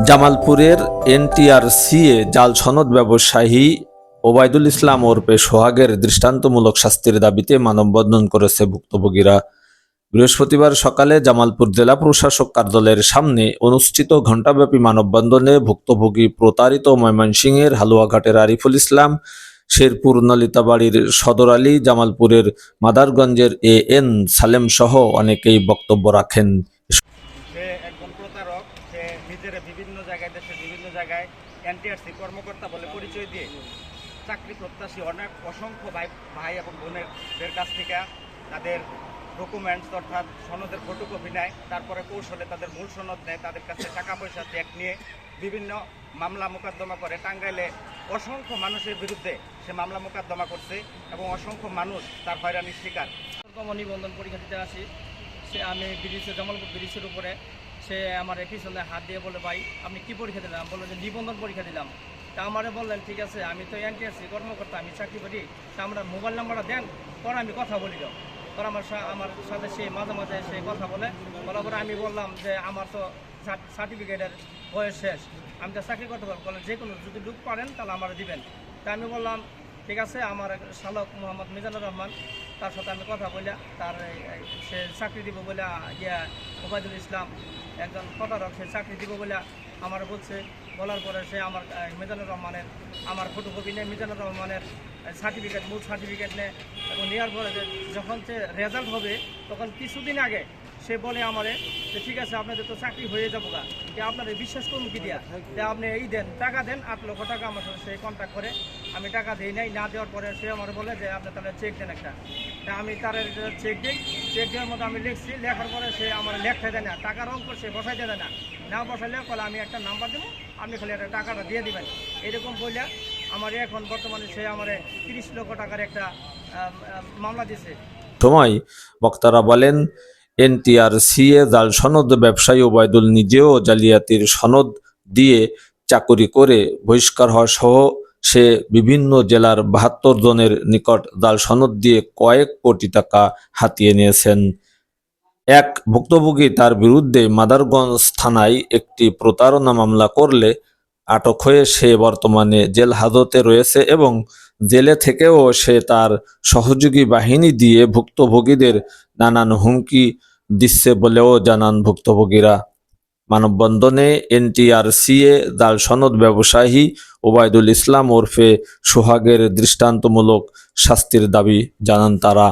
জামালপুরের এনটিআরসিএ জাল সনদ ব্যবসায়ী ওবায়দুল ইসলাম ওরপে সোহাগের দৃষ্টান্তমূলক শাস্তির দাবিতে মানববন্ধন করেছে ভুক্তভোগীরা। বৃহস্পতিবার সকালে জামালপুর জেলা প্রশাসক কার্যালয়ের সামনে অনুষ্ঠিত ঘণ্টাব্যাপী মানববন্ধনে ভুক্তভোগী প্রতারিত ময়মনসিংহের হালুয়াঘাটের আরিফুল ইসলাম, শেরপুর নলিতাবাড়ির সদর আলী, জামালপুরের মাদারগঞ্জের এ এন সালেম সহ অনেকেই বক্তব্য রাখেন। প্রতারক, সে নিজের বিভিন্ন জায়গায়, দেশের বিভিন্ন জায়গায় এনটিআরসি কর্মকর্তা বলে পরিচয় দিয়ে চাকরি প্রত্যাশী অনেক অসংখ্য ভাই ভাই এবং বোনেরদের কাছ থেকে তাদের ডকুমেন্টস অর্থাৎ সনদের ফটোকপি নেয়। তারপরে কৌশলে তাদের মূল সনদ নেয়। তাদের কাছে টাকা পয়সা চেক নিয়ে বিভিন্ন মামলা মোকদ্দমা করে। টাঙ্গাইলে অসংখ্য মানুষের বিরুদ্ধে সে মামলা মোকদ্দমা করছে এবং অসংখ্য মানুষ তার হয়রানির শিকার। নিবন্ধন পরীক্ষা দিতে আসি। সে আমি ব্রিজে জামালপুর ব্রিজের উপরে সে আমার পিছনে হাত দিয়ে বলে, ভাই, আপনি কি পরীক্ষা দিলাম বলল যে, নিবন্ধন পরীক্ষা দিলাম। তা আমারে বললেন, ঠিক আছে, আমি তো এনটিএসসি কর্মকর্তা, আমি চাকরি করি। তা আমরা মোবাইল নাম্বারটা দেন, পরে আমি কথা বলি পরে আমার আমার সাথে সে মাঝে মাঝে সে কথা বলে। বলার পরে আমি বললাম যে, আমার তো সার্টিফিকেটের বয়স শেষ। আমি তো চাকরি করতে পারব। বলে, যে কোনো যদি লুক পারেন, তাহলে আমার দিবেন। তা আমি বললাম ঠিক আছে, আমার শালক মোহাম্মদ মিজানুর রহমান, তার সাথে আমি কথা বলে তার সে চাকরি দিব বলে ইয়া ওবায়দুল ইসলাম একজন প্রতারক, সে চাকরি দিব বলে আমার বলছে। বলার পরে সে আমার মিজানুর রহমানের, আমার ফটোকপি নেই মিজানুর রহমানের সার্টিফিকেট মূল সার্টিফিকেট নেয়, এবং নেওয়ার পরে যখন সে রেজাল্ট হবে, তখন কিছুদিন আগে সে বলে আমারে যে, ঠিক আছে, আপনাদের তো চাকরি হয়ে যাব গা। যে আপনাদের বিশ্বাস করুন কি দিয়া? যে আপনি এই দেন, টাকা দেন, আট লক্ষ টাকা আমার সাথে সে কন্ট্যাক্ট করে। আমি টাকা দিই নাই, না দেওয়ার পরে সে আমার বলে যে, আপনি তাহলে চেক দেন একটা। তা আমি তার চেক দিই। চেক দেওয়ার মতো আমি লিখছি, লেখার পরে সে আমার লেখতে দেয় না। টাকার অঙ্ক সে বসাইতে দেয় না। না বসাইলে ফলে আমি একটা নাম্বার দেবো, আপনি খালি একটা টাকাটা দিয়ে দিবেন। এরকম বললে আমার এখন বর্তমানে সে আমার তিরিশ লক্ষ টাকার একটা মামলা দিয়েছে সময় বক্তারা বলেন এনটিআরসিএ জাল সনদ ব্যবসায়ী ওবায়দুল নিজেও জালিয়াতির সনদ দিয়ে চাকুরি করে বহিষ্কার হওয়া সহ সে বিভিন্ন জেলার বাহাত্তর জনের নিকট জাল সনদ দিয়ে কয়েক কোটি টাকা হাতিয়ে নিয়েছেন। এক ভুক্তভোগী তার বিরুদ্ধে মাদারগঞ্জ থানায় একটি প্রতারণা মামলা করলে আটক হয়ে সে বর্তমানে জেল হাজতে রয়েছে এবং জেলে থেকেও সে তার সহযোগী বাহিনী দিয়ে ভুক্তভোগীদের নানান হুমকি দিচ্ছে বলেও জানান ভুক্তভোগীরা। মানববন্ধনে এনটিআরসিএ দাল সনদ ব্যবসায়ী ওবায়দুল ইসলাম ওরফে সোহাগের দৃষ্টান্তমূলক শাস্তির দাবি জানান তারা।